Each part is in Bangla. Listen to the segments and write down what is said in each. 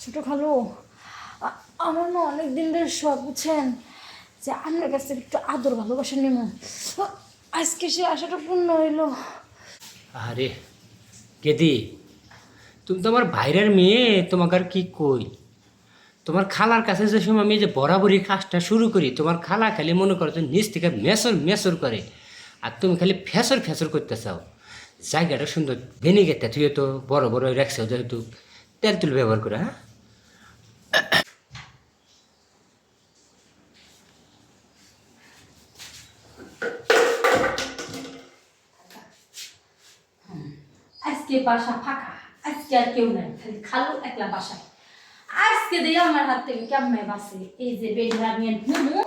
ছোট খালু আমার না অনেক দিন ধরে শখ বুঝছেন যে আপনার কাছ থেকে একটু আদর ভালোবাসা নেব। আজকে সে আশাটা পূর্ণ হইল। আরে, কেদি, তুমি তো আমার ভাইরের মেয়ে, তোমাকে আর কি কই? তোমার খালার কাছে যে সময় আমি যে বরাবরই কাজটা শুরু করি, তোমার খালা খালি মনে করো যে নিচ থেকে মেসর মেসর করে, আর তুমি খালি ফেসর ফেসর করতে চাও। জায়গাটা সুন্দর। গেতে তুই তো বড় বড় রাখছো, যেহেতু তেল তুল ব্যবহার করে হ্যাঁ? আজকে বাসা ফাঁকা, আজকে আর কেউ নাই, খালি খালু একলা বাসায়। আজকে দিয়ে আমার হাত থেকে কেমন বাসে এই যে বেডরা আমি হুমু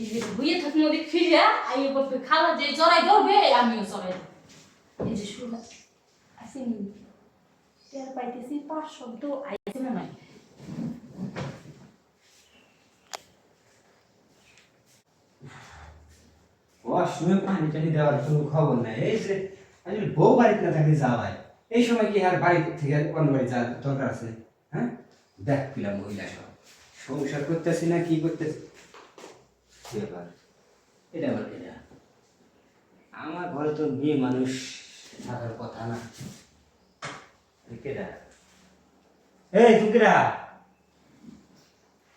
এই যে থাকুন ওদিক ফিরে আইয়ে বলবে খালা যে জড়াই ধরবে, আমিও জড়াই। এই সময় কি আর বাড়ি থেকে অন্য বাড়ি যাওয়ার দরকার আছে? হ্যাঁ? দেখ পিলাম মহিলা সব। সংসার করতেছি না, কি করতেছি? ব্যাপার? এটা কেটা আমার ঘরে তো মেয়ে মানুষ থাকার কথা না। কেডা এই তুই কেডা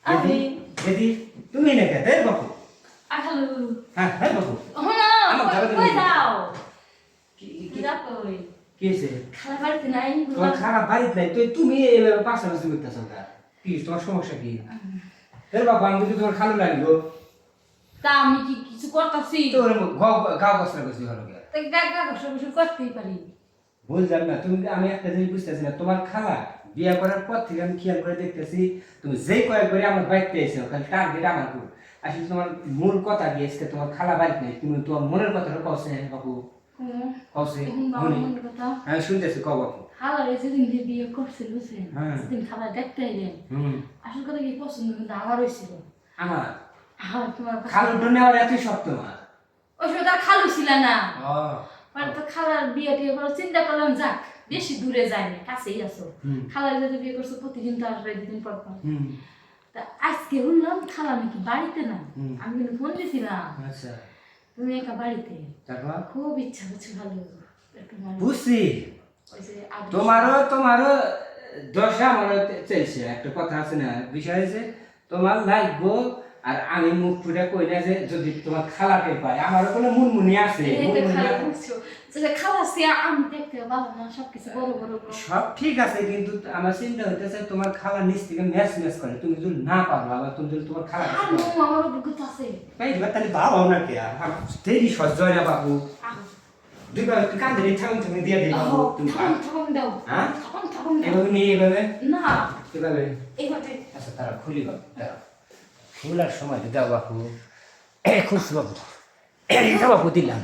আমি। দিদি তুমি না কে এই বাপু। আর হ্যাঁ হ্যাঁ বাপু। হনা আমার ঘরে কই যাও? কি কি কি- কই? কি হয়েছে? বাড়িতে নাই তোমার খারাপ বাড়িতে নাই তুই তুমি এইভাবে পাশাপাশি করতেছ কি তোমার সমস্যা কি? এর বাবা আমি যদি তোমার খালো লাগল তা আমি কি কিছু করতেছি? তো ওর গাও গাও বস্ত্র করছি ভালো করে তাই গা গা কিছু করতেই পারি। বুঝলাম না তুমি আমি একটা জিনিস বুঝতেছি না তোমার খালা বিয়ে করার পর থেকে আমি খেয়াল করে দেখতেছি তুমি যেই কয়েকবারে আমার বাড়িতে এসে খালি টার্গেট আমার উপর। আসলে তোমার মূল কথা কি? আজকে তোমার খালা বাড়িতে নেই তুমি তোমার মনের কথাটা কছে বাবু। কথা। হ্যাঁ শুনতেছি কও বাবু খালারে যেদিন দিয়ে বিয়ে করছে বুঝছেন? হ্যাঁ। সেদিন খালা দেখতে আসল কথা কি পছন্দ কিন্তু আমার হয়েছিল। আমার? আমার কাছে- খালুটা নেওয়ার এতই শক্ত মা। ওই সময় তার খালু ছিল না। ও। মানে তো খালার বিয়ে টিয়ে করে চিন্তা করলাম যাক বেশি দূরে যায়নি কাছেই আছো। খালার যদি বিয়ে করছ প্রতিদিন তো আসবে দুদিন পর পর। তা আজকে শুনলাম খালা নাকি বাড়িতে না আমি কিন্তু ফোন দিছিলাম। আচ্ছা। তুমি একা বাড়িতে? তারপর? খুব ইচ্ছা করছে ভালো বুঝছি। তোমারও তোমারও দশা আমারও চলছে একটা কথা আছে না বিষয় হয়েছে তোমার লাগবো আর আমি মুখ ফুটে কই না যে যদি তোমার খালাকে পাই আমারও কোনো মুনমুনি আছে। সব ঠিক আছে কিন্তু আমার চিন্তা হইতেছে তোমার খালা নিচ থেকে ম্যাচ ম্যাচ করে তুমি যদি না পারো আবার তুমি যদি তোমার খালা আমার অভিজ্ঞতা আছে। তাহলে না কে? দেরি সহ্য হয় না বাবু। দুইবার একটু কাঁদে ঠাকুন ঠাকুন দিয়ে দিই বাবু তুমি দাও হ্যাঁ? এভাবে নিয়ে এভাবে? না। এভাবে? আচ্ছা তারা খুলি বাবু খোলার সময় দাও এ খুশ দিলাম।